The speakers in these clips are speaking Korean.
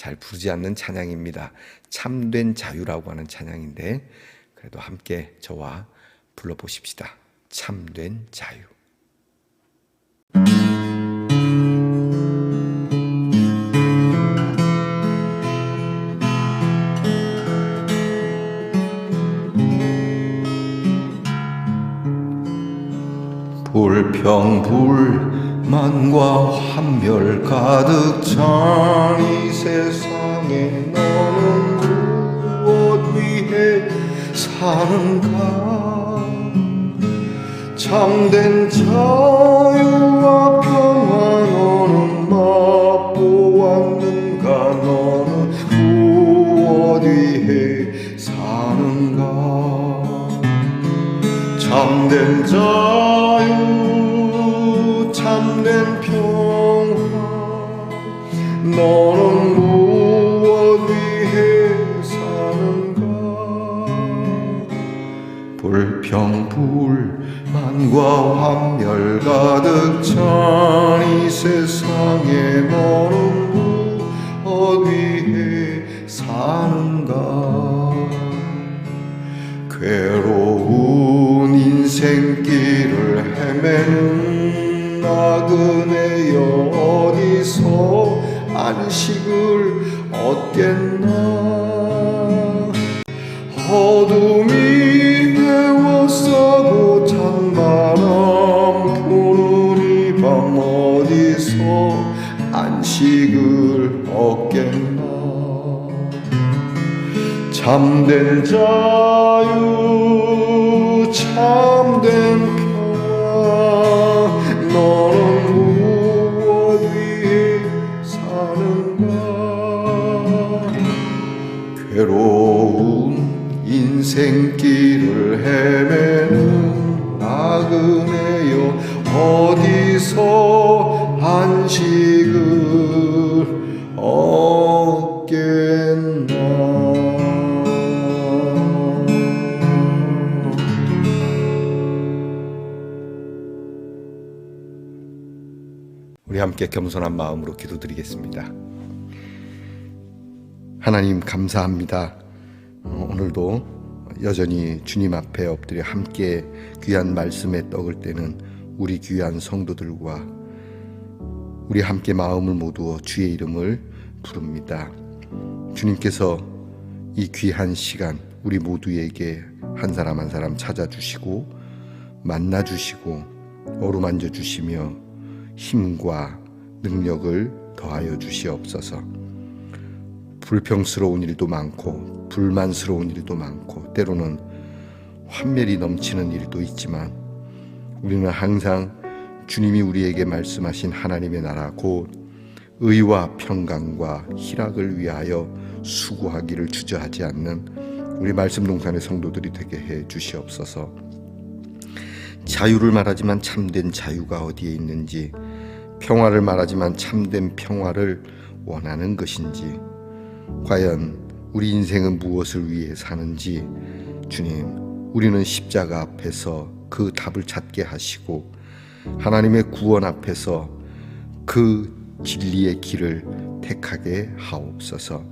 잘 부르지 않는 찬양입니다. 참된 자유라고 하는 찬양인데 그래도 함께 저와 불러보십시다. 참된 자유. 불평불 만과 환멸 가득 찬 이 세상에 너는 무엇 위해 사는가? 참된 자유와 평화 너는 맛보았는가 너는 무엇 위해 사는가? 참된 자 불평불만과 환멸 가득 찬 이 세상에 너는 위해 사는가? 괴로운 인생길을 헤매는 나그네여 어디서 안식을 얻겠나? 어둠이 참된 자유 참된 평화. 너는 무엇 위해 사는가? 괴로운 인생길을 헤매는 나그네여 어디서 안식을 얻 우리 함께 겸손한 마음으로 기도드리겠습니다. 하나님 감사합니다. 어, 오늘도 여전히 주님 앞에 엎드려 함께 귀한 말씀에 떡을 떼는 우리 귀한 성도들과 우리 함께 마음을 모두어 주의 이름을 부릅니다. 주님께서 이 귀한 시간 우리 모두에게 한 사람 한 사람 찾아주시고 만나주시고 어루만져 주시며 힘과 능력을 더하여 주시옵소서. 불평스러운 일도 많고 불만스러운 일도 많고 때로는 환멸이 넘치는 일도 있지만 우리는 항상 주님이 우리에게 말씀하신 하나님의 나라 곧 의와 평강과 희락을 위하여 수고하기를 주저하지 않는 우리 말씀 동산의 성도들이 되게 해 주시옵소서. 자유를 말하지만 참된 자유가 어디에 있는지 평화를 말하지만 참된 평화를 원하는 것인지 과연 우리 인생은 무엇을 위해 사는지 주님 우리는 십자가 앞에서 그 답을 찾게 하시고 하나님의 구원 앞에서 그 진리의 길을 택하게 하옵소서.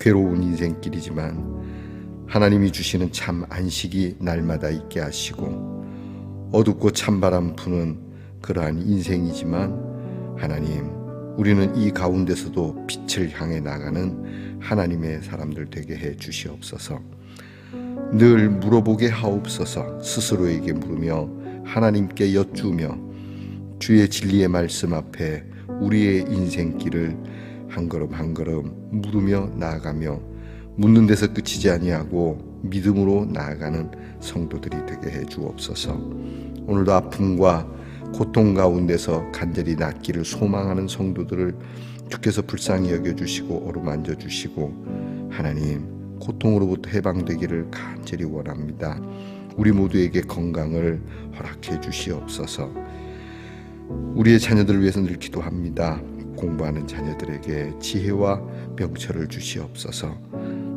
괴로운 인생길이지만 하나님이 주시는 참 안식이 날마다 있게 하시고 어둡고 찬바람 부는 그러한 인생이지만 하나님 우리는 이 가운데서도 빛을 향해 나가는 하나님의 사람들 되게 해 주시옵소서. 늘 물어보게 하옵소서 스스로에게 물으며 하나님께 여쭈며 주의 진리의 말씀 앞에 우리의 인생길을 한 걸음 한 걸음 물으며 나아가며 묻는 데서 끝이지 아니하고 믿음으로 나아가는 성도들이 되게 해 주옵소서. 오늘도 아픔과 고통 가운데서 간절히 낫기를 소망하는 성도들을 주께서 불쌍히 여겨 주시고 어루만져 주시고 하나님 고통으로부터 해방되기를 간절히 원합니다. 우리 모두에게 건강을 허락해 주시옵소서. 우리의 자녀들을 위해서 늘 기도합니다. 공부하는 자녀들에게 지혜와 명철을 주시옵소서.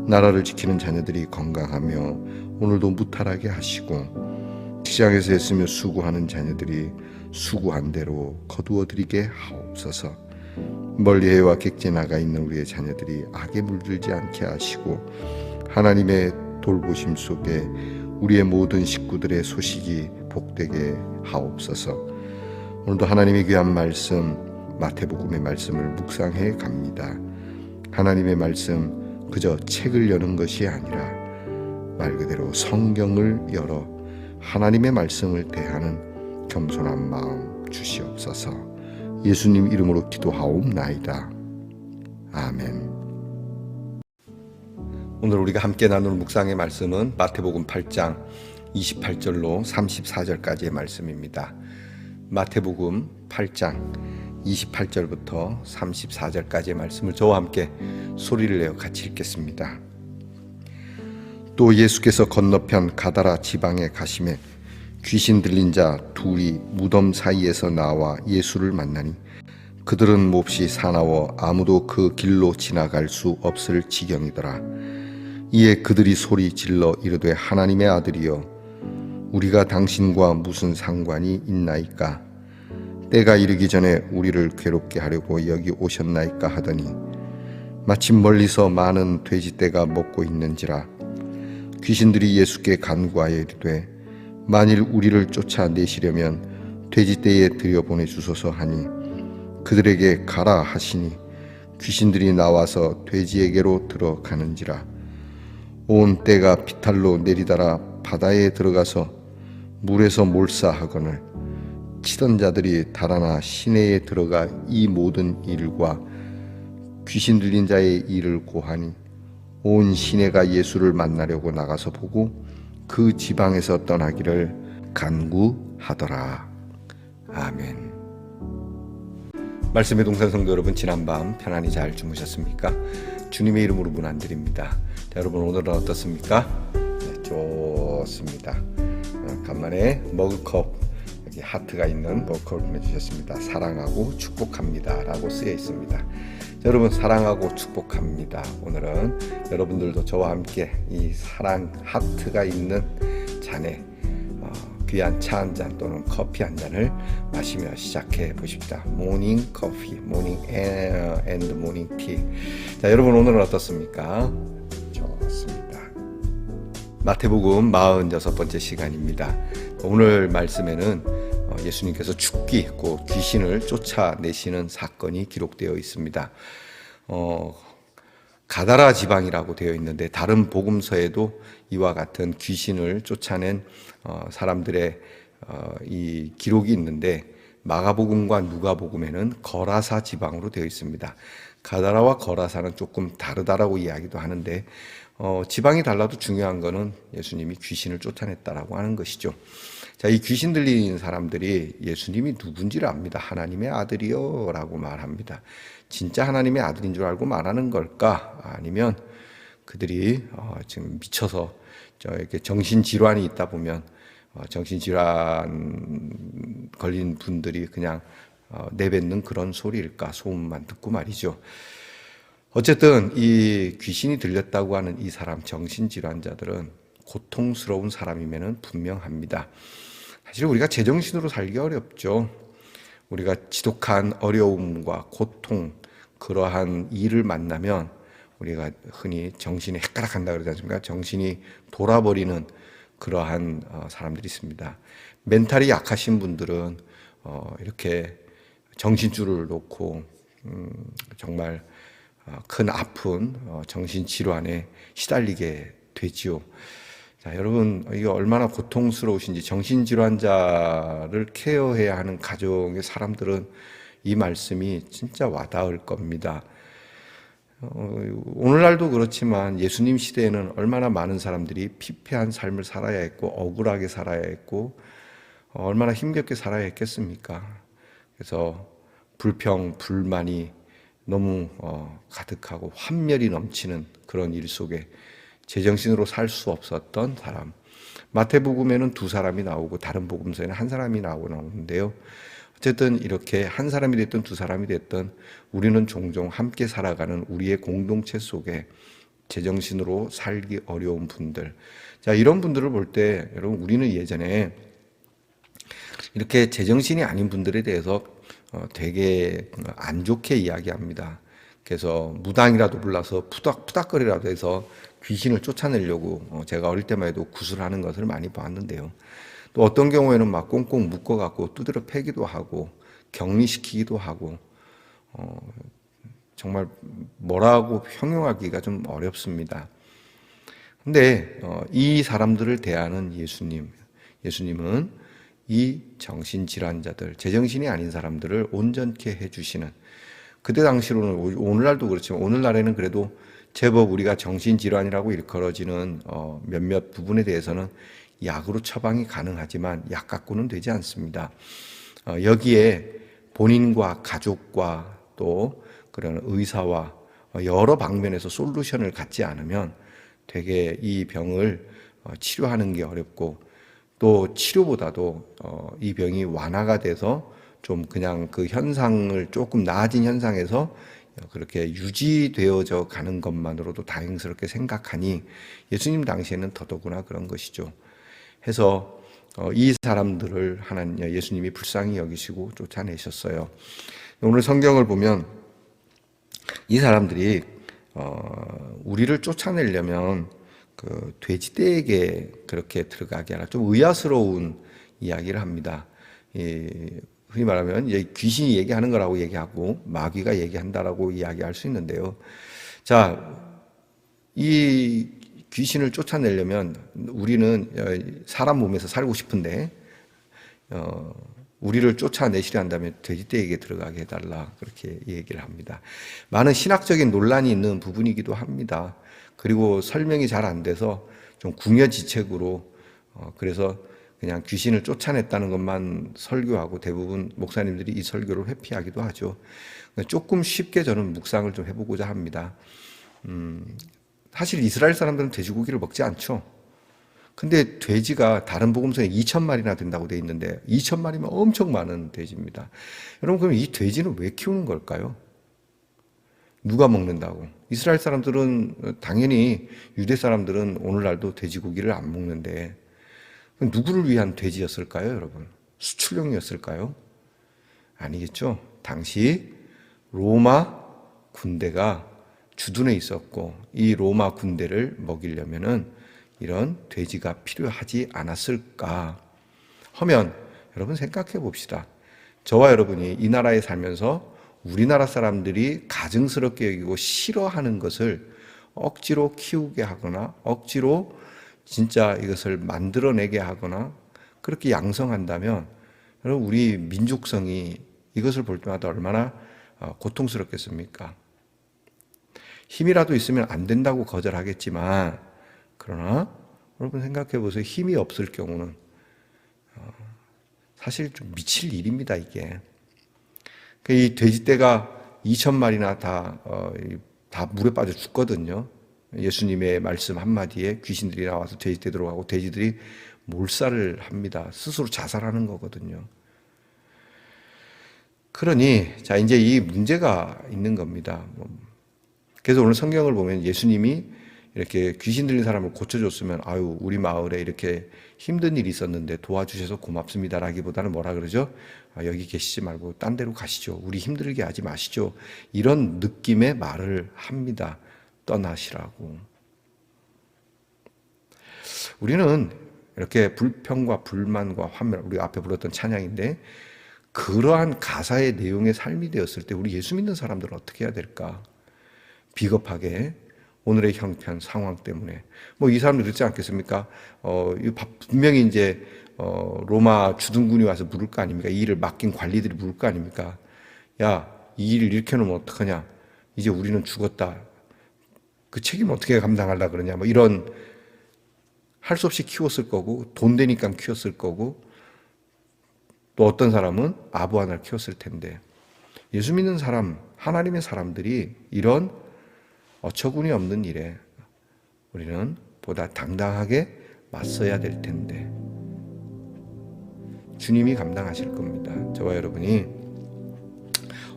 나라를 지키는 자녀들이 건강하며 오늘도 무탈하게 하시고 직장에서 했으며 수고하는 자녀들이 수고한 대로 거두어 드리게 하옵소서. 멀리 해와 객지 나가 있는 우리의 자녀들이 악에 물들지 않게 하시고 하나님의 돌보심 속에 우리의 모든 식구들의 소식이 복되게 하옵소서. 오늘도 하나님의 귀한 말씀 마태복음의 말씀을 묵상해 갑니다. 하나님의 말씀 그저 책을 여는 것이 아니라 말 그대로 성경을 열어 하나님의 말씀을 대하는 겸손한 마음 주시옵소서. 예수님 이름으로 기도하옵나이다. 아멘. 오늘 우리가 함께 나눌 묵상의 말씀은 마태복음 8장 28절로 34절까지의 말씀입니다. 마태복음 8장 28절부터 34절까지의 말씀을 저와 함께 소리를 내어 같이 읽겠습니다. 또 예수께서 건너편 가다라 지방에 가심에 귀신 들린 자 둘이 무덤 사이에서 나와 예수를 만나니 그들은 몹시 사나워 아무도 그 길로 지나갈 수 없을 지경이더라. 이에 그들이 소리 질러 이르되 하나님의 아들이여 우리가 당신과 무슨 상관이 있나이까 때가 이르기 전에 우리를 괴롭게 하려고 여기 오셨나이까 하더니 마침 멀리서 많은 돼지떼가 먹고 있는지라 귀신들이 예수께 간구하여 이르되 만일 우리를 쫓아내시려면 돼지떼에 들여 보내 주소서 하니 그들에게 가라 하시니 귀신들이 나와서 돼지에게로 들어가는지라. 온 떼가 비탈로 내리달아 바다에 들어가서 물에서 몰사하거늘 치던 자들이 달아나 시내에 들어가 이 모든 일과 귀신 들린 자의 일을 고하니 온 시내가 예수를 만나려고 나가서 보고 그 지방에서 떠나기를 간구하더라. 아멘. 말씀의 동산 성도 여러분 지난밤 편안히 잘 주무셨습니까? 주님의 이름으로 문안드립니다. 자, 여러분 오늘은 어떻습니까? 네, 좋습니다. 어, 간만에 머그컵 여기 하트가 있는 머그컵을 해주셨습니다. 사랑하고 축복합니다라고 쓰여 있습니다. 자, 여러분 사랑하고 축복합니다. 오늘은 여러분들도 저와 함께 이 사랑 하트가 있는 잔에 어, 귀한 차 한 잔 또는 커피 한 잔을 마시며 시작해 보십시다. 모닝 커피, 모닝 앤드 모닝 티. 자, 여러분 오늘은 어떻습니까? 좋습니다. 마태복음 46번째 시간입니다. 오늘 말씀에는 어, 예수님께서 죽기, 곧 귀신을 쫓아내시는 사건이 기록되어 있습니다. 어, 가다라 지방이라고 되어 있는데 다른 복음서에도 이와 같은 귀신을 쫓아낸 어, 사람들의 어, 이 기록이 있는데 마가복음과 누가복음에는 거라사 지방으로 되어 있습니다. 가다라와 거라사는 조금 다르다라고 이야기도 하는데 어, 지방이 달라도 중요한 거는 예수님이 귀신을 쫓아냈다라고 하는 것이죠. 자, 이 귀신 들린 사람들이 예수님이 누군지를 압니다. 하나님의 아들이요 라고 말합니다. 진짜 하나님의 아들인 줄 알고 말하는 걸까? 아니면 그들이 어, 지금 미쳐서 저 이렇게 정신 질환이 있다 보면 어, 정신 질환 걸린 분들이 그냥 어, 내뱉는 그런 소리일까? 소문만 듣고 말이죠. 어쨌든 이 귀신이 들렸다고 하는 이 사람 정신 질환자들은 고통스러운 사람임에는 분명합니다. 사실 우리가 제정신으로 살기 어렵죠. 우리가 지독한 어려움과 고통 그러한 일을 만나면 우리가 흔히 정신이 헷가락한다 그러지 않습니까? 정신이 돌아버리는 그러한 어, 사람들이 있습니다. 멘탈이 약하신 분들은 어, 이렇게 정신줄을 놓고 음, 정말 어, 큰 아픈 정신 질환에 시달리게 되지요. 자, 여러분, 이게 얼마나 고통스러우신지 정신 질환자를 케어해야 하는 가정의 사람들은 이 말씀이 진짜 와닿을 겁니다. 어, 오늘날도 그렇지만 예수님 시대에는 얼마나 많은 사람들이 피폐한 삶을 살아야 했고 억울하게 살아야 했고 어, 얼마나 힘겹게 살아야 했겠습니까? 그래서 불평, 불만이 너무 어, 가득하고 환멸이 넘치는 그런 일 속에 제정신으로 살 수 없었던 사람. 마태복음에는 두 사람이 나오고 다른 복음서에는 한 사람이 나오고 나오는데요. 어쨌든 이렇게 한 사람이 됐든 두 사람이 됐든 우리는 종종 함께 살아가는 우리의 공동체 속에 제정신으로 살기 어려운 분들. 자, 이런 분들을 볼 때 여러분 우리는 예전에 이렇게 제정신이 아닌 분들에 대해서 어, 되게 안 좋게 이야기합니다. 그래서 무당이라도 불러서 푸닥푸닥거리라도 해서 귀신을 쫓아내려고 어, 제가 어릴 때만 해도 구슬하는 것을 많이 봤는데요. 또 어떤 경우에는 막 꽁꽁 묶어갖고 두드려 패기도 하고 격리시키기도 하고 어, 정말 뭐라고 형용하기가 좀 어렵습니다. 근데 어, 이 사람들을 대하는 예수님, 예수님은 이 정신질환자들, 제정신이 아닌 사람들을 온전케 해주시는 그때 당시로는 오늘날도 그렇지만 오늘날에는 그래도 제법 우리가 정신질환이라고 일컬어지는 어, 몇몇 부분에 대해서는 약으로 처방이 가능하지만 약 갖고는 되지 않습니다. 어, 여기에 본인과 가족과 또 그런 의사와 여러 방면에서 솔루션을 갖지 않으면 되게 이 병을 어, 치료하는 게 어렵고 또 치료보다도 어, 이 병이 완화가 돼서 좀 그냥 그 현상을 조금 나아진 현상에서 그렇게 유지되어져 가는 것만으로도 다행스럽게 생각하니 예수님 당시에는 더더구나 그런 것이죠. 해서 어, 이 사람들을 하나님 예수님이 불쌍히 여기시고 쫓아내셨어요. 오늘 성경을 보면 이 사람들이 어, 우리를 쫓아내려면 그 돼지떼에게 그렇게 들어가게 하라 좀 의아스러운 이야기를 합니다. 이, 흔히 말하면 귀신이 얘기하는 거라고 얘기하고 마귀가 얘기한다라고 이야기할 수 있는데요. 자, 이 귀신을 쫓아내려면 우리는 어, 사람 몸에서 살고 싶은데 어, 우리를 쫓아내시려 한다면 돼지떼에게 들어가게 해달라 그렇게 얘기를 합니다. 많은 신학적인 논란이 있는 부분이기도 합니다. 그리고 설명이 잘 안 돼서 좀 궁여지책으로 어, 그래서 그냥 귀신을 쫓아냈다는 것만 설교하고 대부분 목사님들이 이 설교를 회피하기도 하죠. 조금 쉽게 저는 묵상을 좀 해보고자 합니다. 음, 사실 이스라엘 사람들은 돼지고기를 먹지 않죠. 근데 돼지가 다른 복음서에 2천 마리나 된다고 돼 있는데 2천 마리면 엄청 많은 돼지입니다. 여러분 그럼 이 돼지는 왜 키우는 걸까요? 누가 먹는다고? 이스라엘 사람들은 당연히 유대 사람들은 오늘날도 돼지고기를 안 먹는데 누구를 위한 돼지였을까요, 여러분? 수출용이었을까요? 아니겠죠. 당시 로마 군대가 주둔해 있었고 이 로마 군대를 먹이려면은 이런 돼지가 필요하지 않았을까 하면 여러분 생각해 봅시다. 저와 여러분이 이 나라에 살면서 우리나라 사람들이 가증스럽게 여기고 싫어하는 것을 억지로 키우게 하거나 억지로 진짜 이것을 만들어내게 하거나 그렇게 양성한다면 여러분 우리 민족성이 이것을 볼 때마다 얼마나 어, 고통스럽겠습니까? 힘이라도 있으면 안 된다고 거절하겠지만 그러나 여러분 생각해 보세요. 힘이 없을 경우는 어, 사실 좀 미칠 일입니다 이게. 그이 돼지떼가 2천 마리나 다, 어, 다 물에 빠져 죽거든요. 예수님의 말씀 한마디에 귀신들이 나와서 돼지떼 들어가고 돼지들이 몰살을 합니다. 스스로 자살하는 거거든요. 그러니, 자, 이제 이 문제가 있는 겁니다. 뭐, 그래서 오늘 성경을 보면 예수님이 이렇게 귀신 들린 사람을 고쳐줬으면, 아유, 우리 마을에 이렇게 힘든 일이 있었는데 도와주셔서 고맙습니다라기보다는 뭐라 그러죠? 아, 여기 계시지 말고 딴 데로 가시죠. 우리 힘들게 하지 마시죠. 이런 느낌의 말을 합니다. 떠나시라고. 우리는 이렇게 불평과 불만과 환멸, 우리 앞에 불렀던 찬양인데, 그러한 가사의 내용의 삶이 되었을 때 우리 예수 믿는 사람들은 어떻게 해야 될까? 비겁하게 오늘의 형편 상황 때문에 뭐 이 사람들 그렇지 않겠습니까? 어, 분명히 이제 어, 로마 주둔군이 와서 물을 거 아닙니까? 이 일을 맡긴 관리들이 물을 거 아닙니까? 야, 이 일을 이렇게 놓으면 어떡하냐? 이제 우리는 죽었다. 그 책임 어떻게 감당하려 그러냐? 뭐 이런 할 수 없이 키웠을 거고 돈 되니까 키웠을 거고 또 어떤 사람은 아부 하나를 키웠을 텐데 예수 믿는 사람, 하나님의 사람들이 이런 어처구니 없는 일에 우리는 보다 당당하게 맞서야 될 텐데 주님이 감당하실 겁니다. 저와 여러분이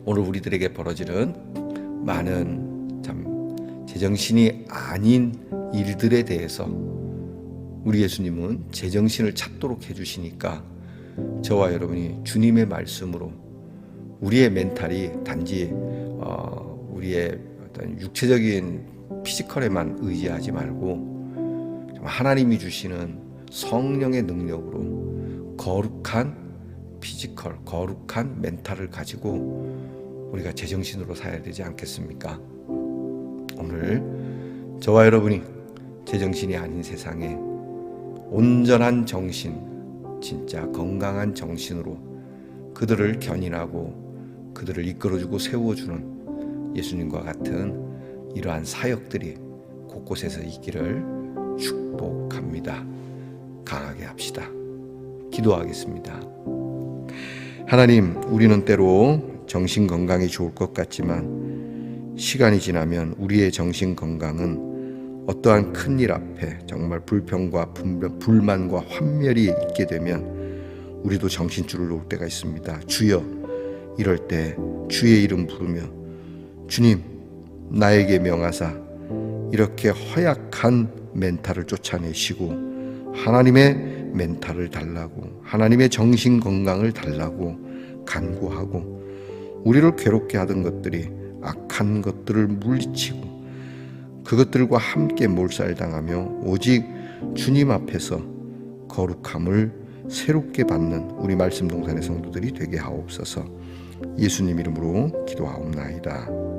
오늘 우리들에게 벌어지는 많은 참 제정신이 아닌 일들에 대해서 우리 예수님은 제정신을 찾도록 해주시니까 저와 여러분이 주님의 말씀으로 우리의 멘탈이 단지 어, 우리의 육체적인 피지컬에만 의지하지 말고 하나님이 주시는 성령의 능력으로 거룩한 피지컬, 거룩한 멘탈을 가지고 우리가 제정신으로 살아야 되지 않겠습니까? 오늘 저와 여러분이 제정신이 아닌 세상에 온전한 정신, 진짜 건강한 정신으로 그들을 견인하고 그들을 이끌어주고 세워주는 예수님과 같은 이러한 사역들이 곳곳에서 있기를 축복합니다. 강하게 합시다. 기도하겠습니다. 하나님, 우리는 때로 정신 건강이 좋을 것 같지만 시간이 지나면 우리의 정신 건강은 어떠한 큰 일 앞에 정말 불평과 불만과 환멸이 있게 되면 우리도 정신줄을 놓을 때가 있습니다. 주여, 이럴 때 주의 이름 부르며 주님, 나에게 명하사 이렇게 허약한 멘탈을 쫓아내시고 하나님의 멘탈을 달라고 하나님의 정신 건강을 달라고 간구하고 우리를 괴롭게 하던 것들이 악한 것들을 물리치고 그것들과 함께 몰살당하며 오직 주님 앞에서 거룩함을 새롭게 받는 우리 말씀 동산의 성도들이 되게 하옵소서. 예수님 이름으로 기도하옵나이다.